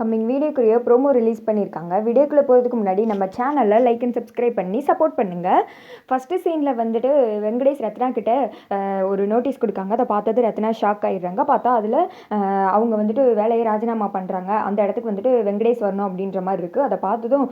Coming வீடியோக்குரிய promo release பண்ணியிருக்காங்க. வீடியோக்குள்ளே போகிறதுக்கு முன்னாடி நம்ம சேனலில் லைக் அண்ட் சப்ஸ்கிரைப் பண்ணி சப்போர்ட் பண்ணுங்கள் ஃபஸ்ட்டு சீனில் வந்துட்டு வெங்கடேஷ் ரத்னா கிட்ட ஒரு நோட்டீஸ் கொடுக்காங்க. அதை பார்த்தது ரத்னா ஷாக் ஆயிடுறாங்க. பார்த்தா அதில் அவங்க வந்துட்டு வேலையை ராஜினாமா பண்ணுறாங்க அந்த இடத்துக்கு வந்துட்டு வெங்கடேஷ் வரணும் அப்படின்ற மாதிரி இருக்குது அதை பார்த்ததும்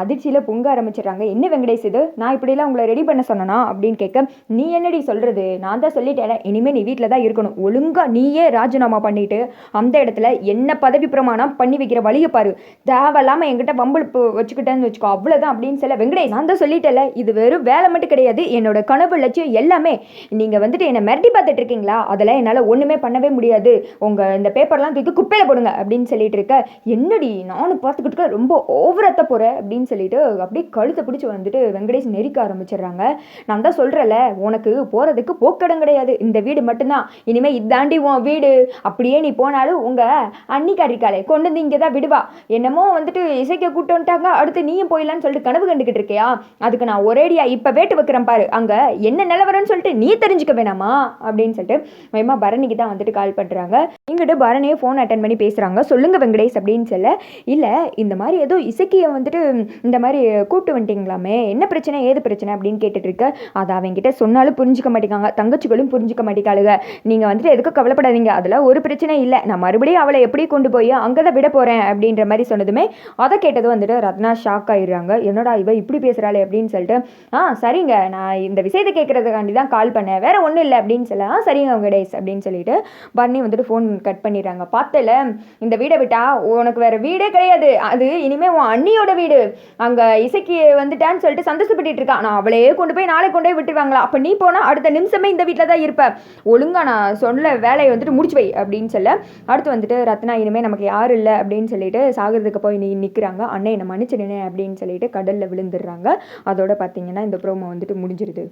அதிர்ச்சியில் பொங்க ஆரம்பிச்சிடுறாங்க. என்ன வெங்கடேஷ் இது? நான் இப்படிலாம் உங்களை ரெடி பண்ண சொன்னனா? அப்படின்னு கேட்க நீ என்னடி சொல்கிறது நான் தான் சொல்லிட்டேன் இனிமேல் நீ வீட்டில் தான் இருக்கணும். ஒழுங்காக நீயே ராஜினாமா பண்ணிவிட்டு அந்த இடத்துல என்ன பதவி பிரமாணம் பண்ணி வைக்கிற வழியை பாரு. தேவையில்லாமல் என்கிட்ட வம்பிழுப்பு வச்சுக்கிட்டேன்னு வச்சுக்கோ. அவ்வளோதான் அப்படின்னு சொல்ல வெங்கடேஷ் நான் தான் சொல்லிட்டேல இது வெறும் வேலை மட்டும் கிடையாது. என்னோட கனவு லட்சியம் எல்லாமே நீங்கள் வந்துட்டு என்னை மிரட்டி பார்த்துட்டு இருக்கீங்களா? அதெல்லாம் என்னால் ஒன்றுமே பண்ணவே முடியாது. உங்கள் இந்த பேப்பர்லாம் தூக்கி குப்பையில் போடுங்க அப்படின்னு சொல்லிட்டு இருக்க. என்னடி நானும் பார்த்துக்கிட்டு ரொம்ப ஓவரத்த போகிறேன் அப்படின்னு சொல்லிட்டு அப்படியே கழுத்தை பிடிச்சி வந்துட்டு வெங்கடேஷ் நெரிக்க ஆரம்பிச்சிடுறாங்க. நான் தான் சொல்கிறேன்ல உனக்கு போகிறதுக்கு போக்கடம் கிடையாது. இந்த வீடு மட்டும்தான். இனிமேல் இதாண்டி உன் வீடு. அப்படியே நீ போனாலும் உங்கள் அன்னிக்காரிக்காலே கொண்டு வந்து இங்கே தான் விடுவா. என்னமோ வந்துட்டு இசைக்க கூட்டு வந்துட்டாங்க. அடுத்து நீயும் போயிடலான்னு சொல்லிட்டு கனவு கண்டுக்கிட்டு இருக்கியா? அதுக்கு நான் ஒரேடியா இப்போ வேட்டு வைக்கிறேன் பாரு. அங்கே என்ன நிலவரம்னு சொல்லிட்டு நீ தெரிஞ்சுக்க வேணாமா? அப்படின்னு சொல்லிட்டு மயமா பரணிக்கு தான் வந்துட்டு கால் பண்ணுறாங்க இங்கிட்டு பரணியை ஃபோன் அட்டன் பண்ணி பேசுகிறாங்க சொல்லுங்க வெங்கடேஷ் அப்படின்னு சொல்ல இல்லை இந்த மாதிரி ஏதோ இசைக்கியை வந்துட்டு இந்த மாதிரி கூப்பிட்டு வந்துட்டீங்களாமே? என்ன பிரச்சனை? ஏது பிரச்சனை? அப்படின்னு கேட்டுட்டு இருக்க. அதை அவங்ககிட்ட சொன்னாலும் புரிஞ்சுக்க மாட்டேங்காங்க. தங்கச்சிகளும் புரிஞ்சுக்க மாட்டேங்காளுங்க நீங்கள் வந்துட்டு எதுக்கும் கவலைப்படாதீங்க. அதில் ஒரு பிரச்சனை இல்லை. நான் மறுபடியும் அவளை எப்படி கொண்டு போய் அங்கே தான் விட போகிறேன் போகிறேன் அப்படின்ற மாதிரி சொன்னதுமே அதை கேட்டது வந்துட்டு ரத்னா ஷாக் ஆயிடுறாங்க. என்னடா இவ இப்படி பேசுகிறாளே அப்படின்னு சொல்லிட்டு ஆ சரிங்க. நான் இந்த விஷயத்தை கேட்குறதுக்காண்டி தான் கால் பண்ணேன். வேறு ஒன்றும் இல்லை. அப்படின்னு சொல்ல ஆ சரிங்க உங்க டேஸ் அப்படின்னு சொல்லிட்டு பர்னி வந்துட்டு ஃபோன் கட் பண்ணிடுறாங்க. பார்த்தல இந்த வீடை விட்டா உனக்கு வேற வீடே கிடையாது. அது இனிமேல் உன் அண்ணியோட வீடு. அங்கே இசைக்கு வந்துட்டான்னு சொல்லிட்டு சந்தோஷப்பட்டுட்டு இருக்கா. நான் அவளையே கொண்டு போய் நாளை கொண்டு போய் விட்டுருவாங்களா? அப்போ நீ போனால் அடுத்த நிமிஷமே இந்த வீட்டில் தான் இருப்ப. ஒழுங்கா நான் சொல்ல வேலையை வந்துட்டு முடிச்சு வை. அப்படின்னு சொல்ல அடுத்து வந்துட்டு ரத்னா இனிமேல் நமக்கு யாரும் இல்லை. அப்படின்னு சொல்லிட்டு சாகிறதுக்கு போய் நீ நிற்கிறாங்க அண்ணன் என்னை மன்னிச்சிடுனே அப்படின்னு சொல்லிட்டு கடலில் விழுந்துடுறாங்க. அதோட பார்த்தீங்கன்னா இந்த ப்ரோமோ வந்துட்டு முடிஞ்சிருது.